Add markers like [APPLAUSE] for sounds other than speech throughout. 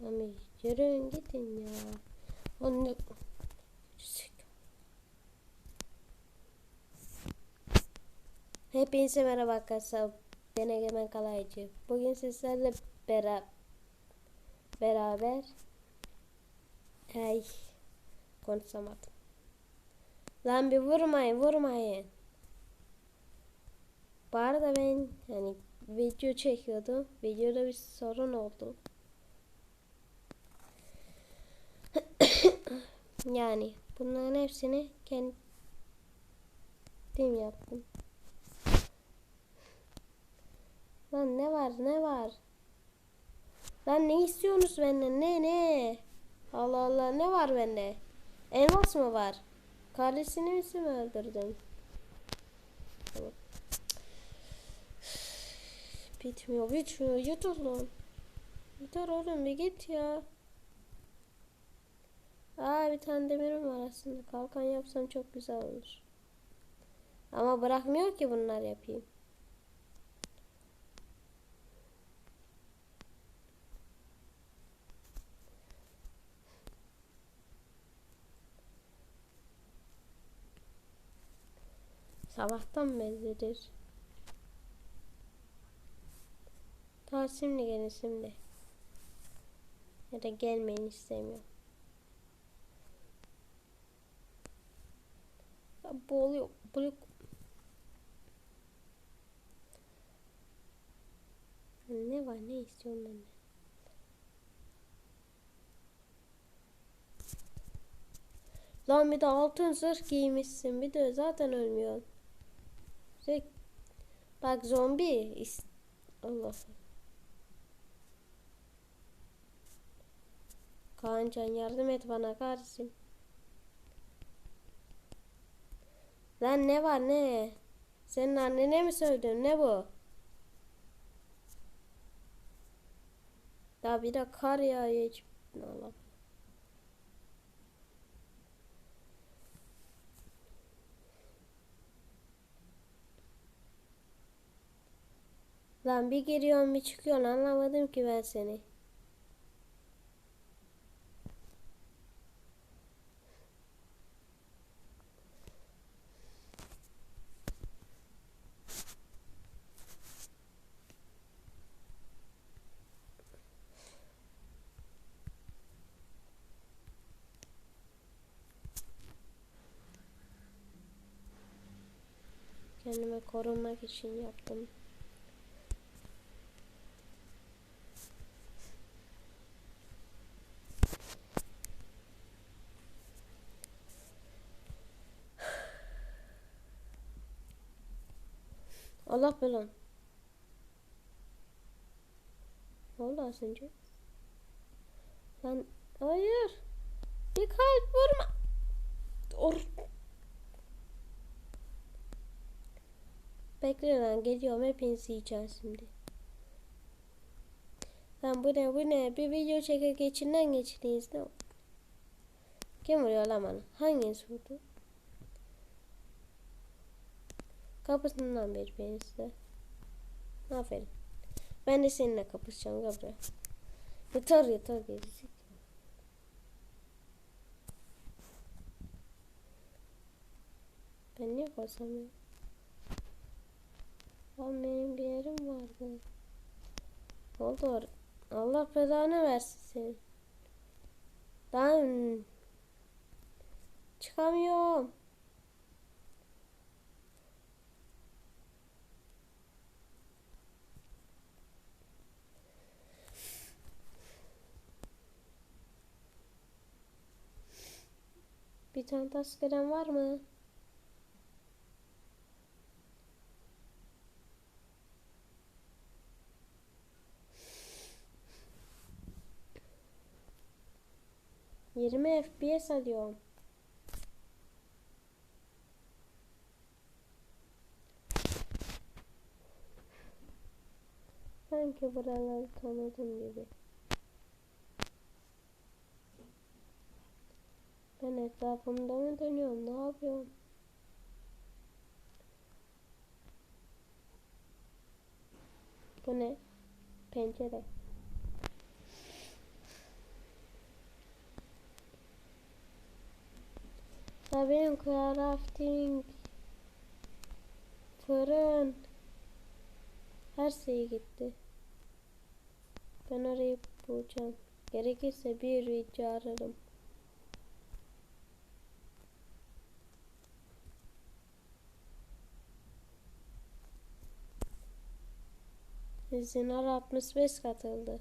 Ama yürüyün gidin ya. Onu... Hepinize merhaba arkadaşlar. Ben Egemen Kalaycı. Bugün sizlerle beraber beraber Ay konuşamadım. Lan bir vurmayın vurmayın. Bu arada ben hani video çekiyordum. Videoda bir sorun oldu. [COUGHS] yani bunların hepsini kendim yaptım. Lan ne var ne var? Lan ne istiyorsunuz benden ne ne? Allah Allah ne var bende? Elmas mı var? Kardeşini mi öldürdüm? Tamam. Bitmiyor bitmiyor git oğlum. Yeter oğlum bir git ya. Aa bir tane demirim var aslında. Kalkan yapsam çok güzel olur. Ama bırakmıyor ki bunlar yapayım. Sabahtan beridir. Ta şimdi gelin şimdi. Ya da gelmeyin istemiyorum. Boğuluyor. Blok. Ne var ne istiyorum ben de. Lan bir de altın zırh giymişsin. Bir de zaten ölmüyorsun. Bak zombi. Allah. Kaancan yardım et bana kardeşim. Lan ne var ne? Senin annene mi söyledin ne bu? Ya bir de kar yağıyor hiç. Allah. Lan bir giriyorsun bir çıkıyorsun anlamadım ki ben seni. Kendime korunmak için yaptım. Allah belanı. Ne oldu az önce? Lan hayır. Bir kalp vurma. Bekle lan geliyorum hepinizi yiyeceğim şimdi. Lan bu ne bu ne bir video çeker geçinden geçtiniz ne? Kim vuruyor lan bana? Hangisi vurdu? Kapısından bir beni size. Aferin. Ben de seninle kapışacağım Gabriel. Yeter yeter gerisi. Ben niye basamıyorum? Lan benim bir yerim vardı. Oldu? Allah belanı versin seni. Lan. Çıkamıyorum. Bir tane tas var mı? Yirmi FPS alıyorum. Sanki buraları tanıdım gibi. Ben etrafımda mı dönüyorum? Ne yapıyorum? Bu ne? Pencere. Tabii crafting. Fırın. Her şey gitti. Ben orayı bulacağım. Gerekirse bir video ararım. Zinar 65 katıldı.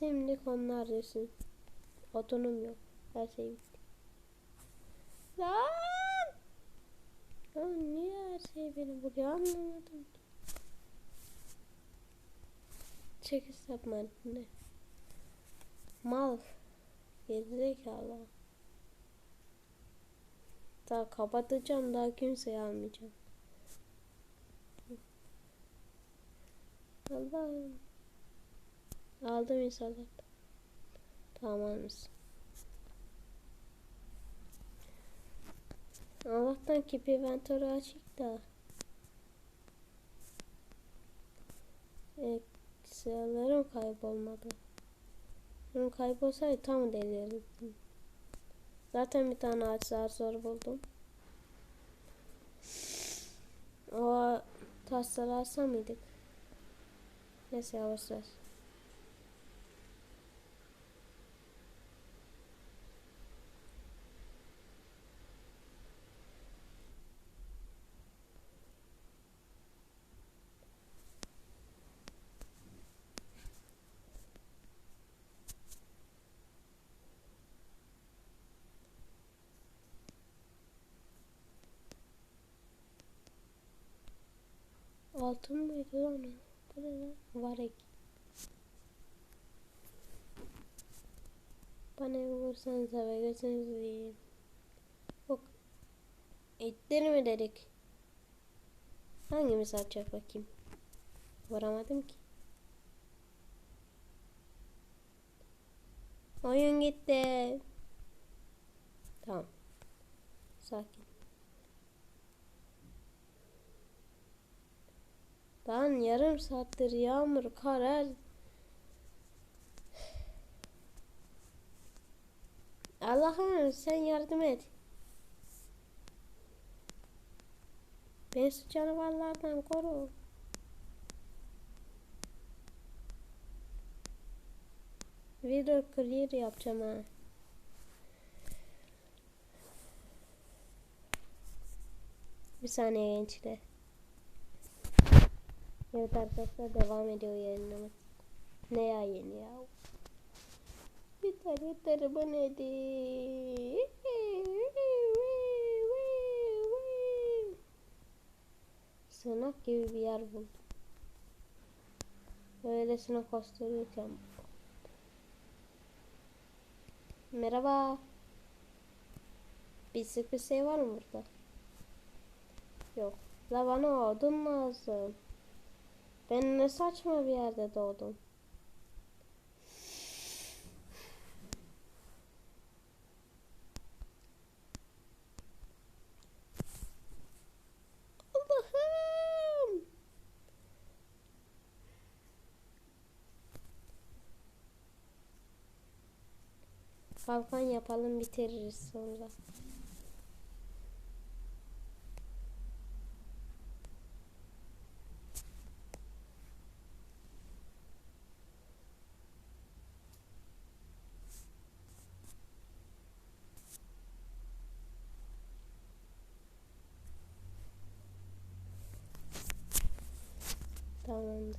Şimdi onlar desin. Odunum yok. Her şey bitti. Lan! Lan niye her şey beni buluyor anlamadım. ki. Çekiş yapma anne. Mal. Gerizekalı. Daha kapatacağım daha kimseyi almayacağım. Allah'ım. Aldım inşallah. Tamam almışsın. Allah'tan ki bir inventörü açık da. Eksiyalarım kaybolmadı. Benim kaybolsaydı tam delirdim. Zaten bir tane ağaç zar zor buldum. O taşları alsam mıydık? Neyse yavaş yavaş. Altın mıydı lan? Bu ne lan? Varek. Bana bir vursanıza ve gözünüzü yiyeyim. Bak. Ettir mi dedik? Hangimiz atacak bakayım? Vuramadım ki. Oyun gitti. Tamam. Sakin. Lan yarım saattir yağmur, kar her... Allah'ım sen yardım et. Beni su canavarlardan koru. Video clear yapacağım ha. Bir saniye gençler. Evet arkadaşlar devam ediyor yayınlamız. Ne ya yeni ya? Yeter yeter bu nedir? Sığınak gibi bir yer buldum. Öylesine koştururken. Merhaba. Bisik bir şey var mı burada? Yok. La bana odun lazım. Ben ne saçma bir yerde doğdum. Allah'ım. Kalkan yapalım bitiririz sonra.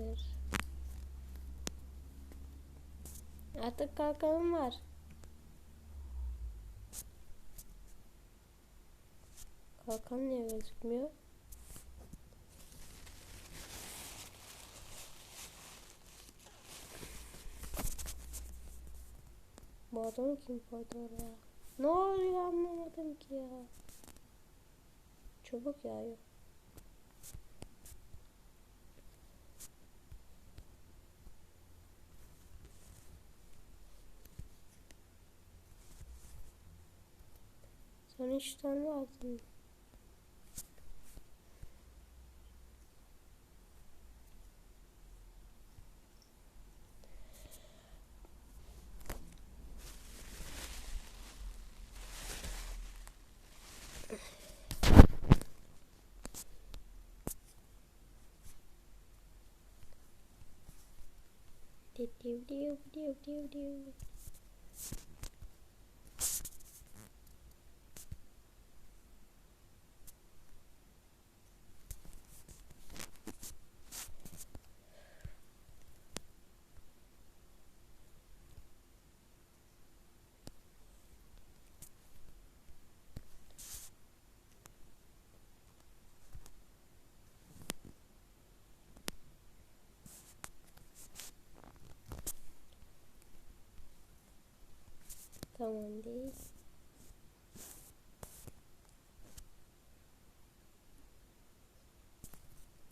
Tamamdır. Artık kalkalım var. Kalkan niye gözükmüyor? Bu adamı kim koydu oraya? Ne oluyor anlamadım ki ya. Çubuk yağıyor. Son üç tane lazım. Diu diu diu diu diu diu. Tamam değil.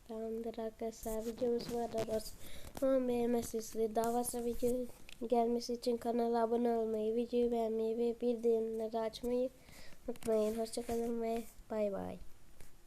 Tamamdır arkadaşlar videomuz bu kadar olsun. Ama beğenmezseniz daha fazla video gelmesi için kanala abone olmayı, videoyu beğenmeyi ve bildirimleri açmayı unutmayın. Hoşçakalın ve bay bay.